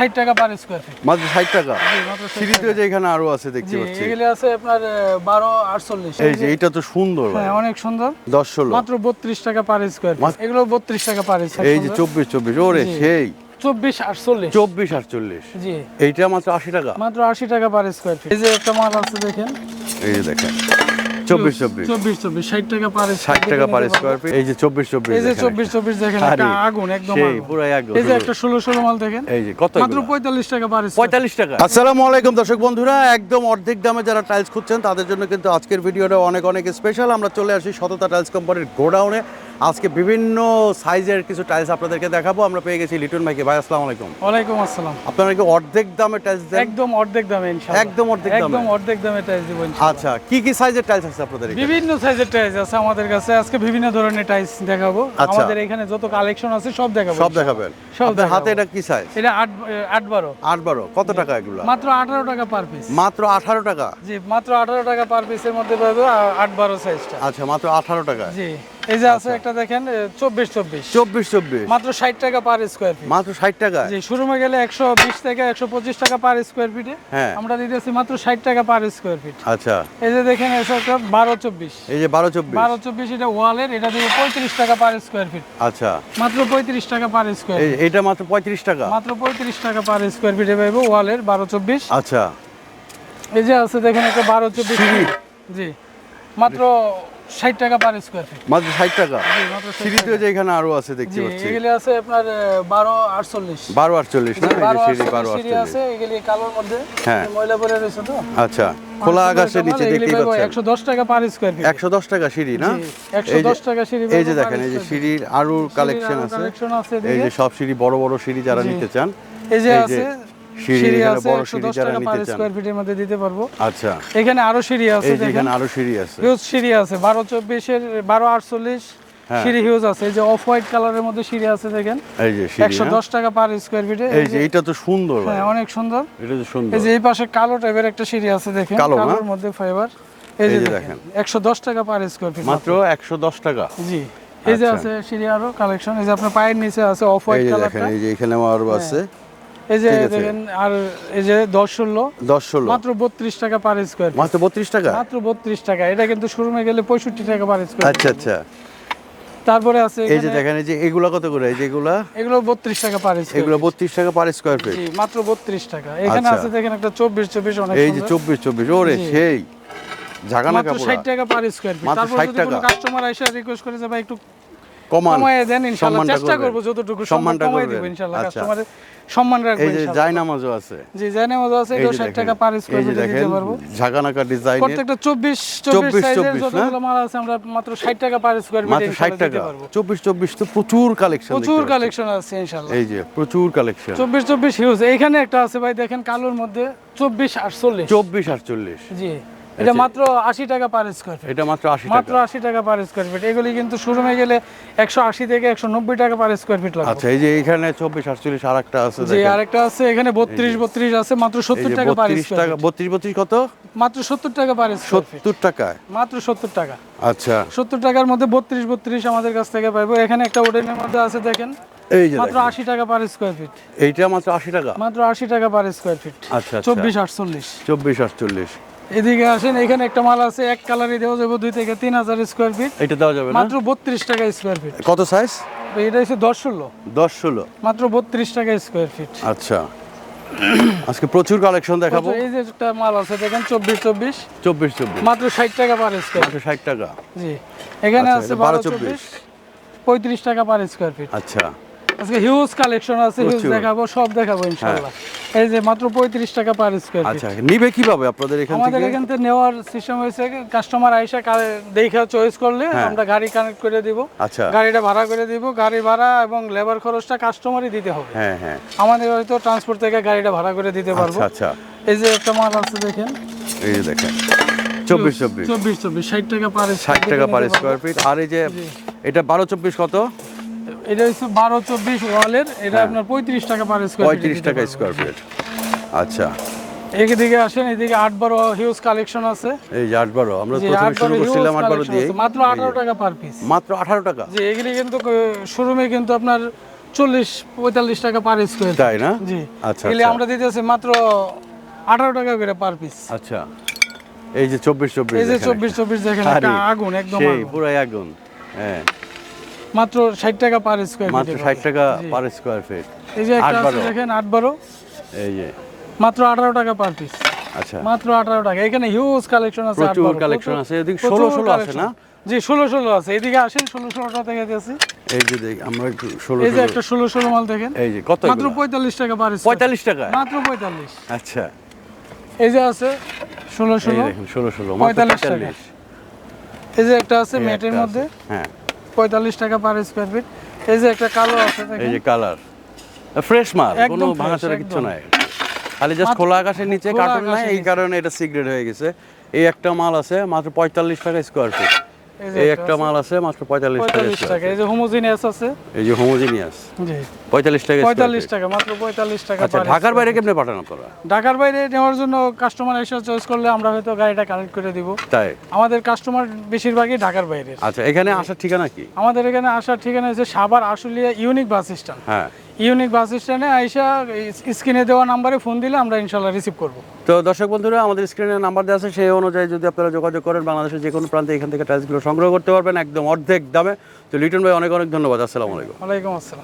ষাট টাকা per square feet মাত্র ষাট টাকা? জি মাত্র 60 সিঁড়িতে যে এখানে আরও আছে দেখতে পাচ্ছি। এগুলি আছে আপনার বারো আটচল্লিশ। এই যে এইটা তো সুন্দর ভাই। হ্যাঁ অনেক সুন্দর। দশ ষোলো। মাত্র বত্রিশ টাকা পার স্কোয়ার মাত্র- এগুলো বত্রিশ টাকা পার এই যে চব্বিশ চব্বিশ। ওরে সেই। চব্বিশ আটচল্লিশ। চব্বিশ আটচল্লিশ। জি। এইটা মাত্র আশি টাকা। মাত্র আশি টাকা পার স্কোয়ার ফিট এই যে একটা মাল আছে দেখেন। এই যে দেখেন। চব্বিশ চব্বিশ। চব্বিশ চব্বিশ ষাট টাকা পার ষাট টাকা পার স্কোয়ার ফিট এই যে চব্বিশ চব্বিশ এই যে চব্বিশ চব্বিশ দেখেন একটা আগুন একদম সেই আগুন। এই যে একটা ষোলো ষোলো মাল দেখেন। এই যে কত মাত্র পঁয়তাল্লিশ টাকা পার পঁয়তাল্লিশ টাকা। আসসালামু আলাইকুম দর্শক বন্ধুরা একদম অর্ধেক দামে যারা টাইলস খুঁজছেন তাদের জন্য কিন্তু আজকের ভিডিওটা অনেক অনেক স্পেশাল আমরা চলে আসি সততা টাইলস কোম্পানির গোডাউনে আজকে বিভিন্ন সাইজের কিছু টাইলস আপনাদেরকে দেখাবো। আমরা পেয়ে গেছি লিটন ভাইকে। ভাই আসসালামু আলাইকুম। ওয়ালাইকুম আসসালাম। আপনারা কি অর্ধেক দামে টাইলস দেন? একদম অর্ধেক দামে ইনশাআল্লাহ। একদম অর্ধেক দামে? একদম অর্ধেক দামে টাইলস দিব ইনশাআল্লাহ। আচ্ছা কি কি সাইজের টাইলস আছে আপনাদের? বিভিন্ন সাইজের টাইলস আছে আমাদের কাছে। আজকে বিভিন্ন ধরনের টাইলস দেখাবো। আচ্ছা। আমাদের এখানে যত কালেকশন আছে সব দেখাবো সব দেখাবেন। সব হাতে এটা কি সাইজ এটা আট আট বারো। আট বারো। কত টাকা এগুলো? মাত্র আঠারো টাকা পার পিস মাত্র আঠারো টাকা? জি মাত্র আঠারো টাকা পার পিসের মধ্যে পাবো আ- আট বারো সাইজটা আচ্ছা মাত্র আঠারো টাকা। জি। এই যে আছে আচ্ছা। একটা দেখেন চব্বিশ চব্বিশ। চব্বিশ চব্বিশ। মাত্র ষাট টাকা পার স্কোয়ার ফিট মাত্র ষাট টাকা? জি শোরুমে গেলে একশো বিশ থেকে একশো পঁচিশ টাকা পার স্কোয়ার ফিটে হ্যাঁ। আমরা দিতেছি মাত্র ষাট টাকা পার স্কোয়ার ফিট আচ্ছা। এই যে দেখেন এসে একটা বারো চব্বিশ। এই যে বারো চব্বিশ। বারো চব্বিশ এটা ওয়ালের এটা দিয়ে পঁয়ত্রিশ টাকা পার স্কোয়ার ফিট আচ্ছা। মাত্র পঁয়ত্রিশ টাকা পার স্কোয়ার এই এটা মাত্র পঁয়ত্রিশ টাকা? মাত্র পঁয়ত্রিশ টাকা পার স্কোয়ার ফিটে পাইবো ওয়ালের বারো চব্বিশ। আচ্ছা। এই যে আছে দেখেন একটা বারো চব্বিশ। সিঁড়ি। জি। মাত্র ষাট টাকা পার স্কোয়ার ফিট মাত্র ষাট টাকা? জি মাত্র 60 সিঁড়িতে যে এখানে আরও আছে দেখতে পাচ্ছি। এগুলি আছে আপনার বারো আটচল্লিশ। বারো আটচল্লিশ না? সিঁড়ি বারো আটচল্লিশ আছে এগুলি কালোর মধ্যে। হ্যাঁ। ময়লা পরে রয়েছে তো। আচ্ছা খোলা আকাশের নিচে দেখতেই পাচ্ছেন। একশো দশ টাকা পার স্কোয়ার ফিট একশো দশ টাকা সিঁড়ি না? একশো এই যে- দশ টাকা সিঁড়ি এই যে দেখেন এই যে সিঁড়ির আরও কালেকশন আছে। এই যে সব সিঁড়ি বড় বড় সিঁড়ি যারা। নিতে চান এই যে আছে সিঁড়ি সিঁড়ি আছে বড় একশো সিঁড়ি দশ যারা টাকা পার নিতে ফিটের মধ্যে দিতে পারব আচ্ছা এখানে আরও সিঁড়ি আছে এই যে দেখেন আরও সিঁড়ি আছে হিউজ সিঁড়ি আছে বারো চব্বিশের বারো আটচল্লিশ হ্যাঁ। সিঁড়ি হিউজ আছে এই যে অফ হোয়াইট কালারের মধ্যে সিঁড়ি আছে দেখেন এই যে সিঁড়ি একশো না? দশ টাকা পার স্কোয়ার ফিটে এই যে এইটা তো সুন্দর হ্যাঁ অনেক সুন্দর এটা তো সুন্দর এই যে এই পাশে কালো টাইপের একটা সিঁড়ি আছে দেখেন কালো কালোর মধ্যে ফাইবার এই যে দেখেন একশো দশ টাকা পার স্কোয়ার ফিট মাত্র টাকা জি এই যে আচ্ছা। আছে সিঁড়ি আরও কালেকশন এই যে আপনার পায়ের নিচে আছে অফ এই হোয়াইট দেখেন কালারটা এই যে এখানে আরও আছে এই যে দেখেন আর এই যে দশ ষোলো দশ ষোলো। মাত্র বত্রিশ টাকা পার স্কোয়ার মাত্র বত্রিশ টাকা? মাত্র বত্রিশ টাকা। এটা কিন্তু শোরুমে গেলে পঁয়ষট্টি টাকা পার স্কোয়ার আচ্ছা আচ্ছা। তারপরে আছে এই যে দেখেন এই যে এগুলা কত করে? এই যে এগুলা? এগুলো বত্রিশ টাকা পার স্কোয়ার এগুলো বত্রিশ টাকা পার স্কোয়ার ফিট জি মাত্র বত্রিশ টাকা। এখানে আচ্ছা। আছে দেখেন একটা চব্বিশ চব্বিশ অনেক এই যে সুন্দর। চব্বিশ চব্বিশ। ওরে সেই। ঝাগানা মাত্র টাকা পার স্কোয়ার ফিট তারপর যদি কোনো। কাস্টমার এসে রিকোয়েস্ট করে যে ভাই একটু কমান দেন ইনশাআল্লাহ চেষ্টা করব যতটুকু সম্মানটা কমাই করবেন। ইনশাআল্লাহ আচ্ছা। কাস্টমারের সম্মান রাখব এই যে ইনশাআল্লাহ। আছে। জি জানে আছে এই এটা যে 60 টাকা পার স্কোয়ার এই দিতে পারব। ঝাগানাকা ডিজাইনের প্রত্যেকটা 24 24 24, সাইজের যতগুলো মাল আছে আমরা মাত্র 60 টাকা পার স্কোয়ার ফিটে মাত্র ষাট ইনশাআল্লাহ দিতে টাকা। পারব। চব্বিশ চব্বিশ তো প্রচুর কালেকশন প্রচুর কালেকশন আছে ইনশাআল্লাহ এই যে প্রচুর কালেকশন 24 24 হিউজ এইখানে একটা আছে ভাই দেখেন কালোর মধ্যে 24 48 চব্বিশ আটচল্লিশ। জি। এটা। মাত্র 80 টাকা পার স্কোয়ার ফিট এটা মাত্র আশি মাত্র 80 টাকা পার স্কোয়ার ফিট এগুলি কিন্তু শোরুমে গেলে 180 থেকে 190 টাকা পার স্কোয়ার ফিট লাগবে। আচ্ছা এই যে এখানে চব্বিশ আটচল্লিশ আর একটা আছে জি দেখেন। আরেকটা আছে এখানে 32 32 আছে মাত্র 70 টাকা পার স্কোয়ার টাকা বত্রিশ বত্রিশ কত? মাত্র 70 টাকা পার স্কোয়ার ফিট সত্তর টাকায়? মাত্র 70 টাকা। আচ্ছা। 70 টাকার মধ্যে 32 32 আমাদের কাছ থেকে পাইবো। এখানে একটা ওডেনের মধ্যে আছে দেখেন। এই যে মাত্র দেখেন। 80 টাকা পার স্কোয়ার ফিট এইটা মাত্র আশি টাকা? মাত্র 80 টাকা পার স্কোয়ার ফিট আচ্ছা আচ্ছা। 24 48 চব্বিশ আটচল্লিশ। এদিকে আসেন এখানে একটা মাল আছে এক কালারই দেওয়া যাবে দুই থেকে তিন হাজার স্কোয়ার ফিট এটা দেওয়া যাবে মাত্র বত্রিশ টাকা স্কোয়ার ফিট কত সাইজ এটা হচ্ছে দশ ষোলো। দশ ষোলো। মাত্র বত্রিশ টাকা স্কোয়ার ফিট আচ্ছা। আজকে প্রচুর কালেকশন দেখাবো। এই যে একটা মাল আছে দেখেন চব্বিশ চব্বিশ। চব্বিশ চব্বিশ। মাত্র ষাট টাকা পার স্কোয়ার মাত্র ষাট টাকা। জি। এখানে আচ্ছা, আছে বারো 12 চব্বিশ। পঁয়ত্রিশ টাকা পার স্কোয়ার ফিট আচ্ছা। আজকে হিউজ কালেকশন আছে হিউজ দেখাবো সব দেখাবো ইনশাল্লাহ এই যে মাত্র পঁয়ত্রিশ টাকা পার স্কোয়ার আচ্ছা নিবে কীভাবে আপনাদের এখান আমাদের থেকে? এখান থেকে নেওয়ার সিস্টেম হয়েছে কাস্টমার আইসা দেখে চয়েস করলে হ্যাঁ। আমরা গাড়ি কানেক্ট করে দিব। আচ্ছা। গাড়িটা ভাড়া করে দিব গাড়ি ভাড়া এবং লেবার খরচটা কাস্টমারই দিতে হবে। হ্যাঁ হ্যাঁ। আমাদের হয়তো ট্রান্সপোর্ট থেকে গাড়িটা ভাড়া করে দিতে পারব। আচ্ছা আচ্ছা। এই যে একটা মাল আছে দেখেন। এই যে দেখেন। চব্বিশ চব্বিশ। চব্বিশ চব্বিশ ষাট টাকা পার ষাট টাকা পার স্কোয়ার ফিট আর এই যে এটা বারো চব্বিশ কত? এটা হচ্ছে বারো চব্বিশ ওয়ালের এটা আপনার পঁয়ত্রিশ টাকা পার স্কোয়ার হ্যাঁ। পঁয়ত্রিশ টাকা স্কোয়ার ফিট আচ্ছা। এদিকে আসেন এদিকে আট বারো হিউজ কালেকশন আছে। এই যে আট বারো আমরা প্রথমে শুরু করছিলাম আট বারো দিয়ে মাত্র আঠারো টাকা পার পিস মাত্র আঠারো টাকা? যে এগুলি কিন্তু শোরুমে কিন্তু আপনার চল্লিশ পঁয়তাল্লিশ টাকা পার স্কোয়ার তাই না? জি। আচ্ছা এগুলি আচ্ছা। আমরা দিতেছি মাত্র আঠারো টাকা করে পার পিস আচ্ছা। এই যে চব্বিশ চব্বিশ এই যে চব্বিশ চব্বিশ দেখেন আগুন একদম পুরাই আগুন। হ্যাঁ। মাত্র ষাট টাকা পার স্কোয়ার মাত্র ষাট টাকা পার স্কোয়ার ফিট এই যে একটা আছে দেখেন আট বারো। এই যে। মাত্র আঠারো টাকা পার পিস আচ্ছা। মাত্র আঠারো টাকা। এখানে হিউজ কালেকশন আছে প্রচুর 8 12 collection আছে। এদিকে 16 16 আছে না? জি ষোলো ষোলো আছে। এদিকে আসেন ষোলো ষোলোটা থেকে দিয়েছি। এই যে দেখ আমরা একটু ষোলো এই যে একটা ষোলো ষোলো মাল দেখেন। এই যে কত মাত্র এগুলা? পঁয়তাল্লিশ টাকা পার স্কোয়ার পঁয়তাল্লিশ টাকা মাত্র পঁয়তাল্লিশ। আচ্ছা। এই যে আছে ষোলো এই ষোলো। দেখুন ষোলো ষোলো 45 এই যে একটা আছে ম্যাটের মধ্যে। হ্যাঁ। পঁয়তাল্লিশ টাকা পার স্কোয়ার ফিট এই যে একটা কালো আছে এই যে কালার। ফ্রেশ মাল কোনো ভাঙাচোরা কিছু নাই। খালি জাস্ট খোলা আকাশের নিচে কার্টন নাই এই কারণে এটা সিগারেট হয়ে গেছে। এই একটা মাল আছে মাত্র পঁয়তাল্লিশ টাকা স্কোয়ার ফিট এই একটা মাল আছে মাত্র পঁয়তাল্লিশ টাকা এই যে হোমোজিনিয়াস আছে? এই যে হোমোজিনিয়াস জি। পঁয়তাল্লিশ টাকা square পঁয়তাল্লিশ feet। টাকা মাত্র পঁয়তাল্লিশ টাকা আচ্ছা ঢাকার বাইরে কেমনে পাঠানো তোরা ঢাকার বাইরে নেওয়ার জন্য কাস্টমার এসে চয়েস করলে আমরা হয়তো গাড়িটা কানেক্ট করে দিব। তাই? আমাদের কাস্টমার বেশিরভাগই ঢাকার বাইরে আচ্ছা এখানে আসার ঠিকানা কি? আমাদের এখানে আসার ঠিকানা হচ্ছে Savar Ashulia unique bus stand. হ্যাঁ। ইউনিক বাস স্ট্যান্ডে আইসা স্ক্রিনে দেওয়া নাম্বারে ফোন দিলে আমরা ইনশাল্লাহ রিসিভ করব। তো দর্শক বন্ধুরা আমাদের স্ক্রিনে নাম্বার দেওয়া আছে সেই অনুযায়ী যদি আপনারা যোগাযোগ করেন বাংলাদেশের যে কোনো প্রান্তে এখান থেকে টাইলসগুলো সংগ্রহ করতে পারবেন একদম অর্ধেক দামে। তো লিটন ভাই অনেক অনেক ধন্যবাদ। আসসালামু আলাইকুম। ওয়ালাইকুম আসসালাম।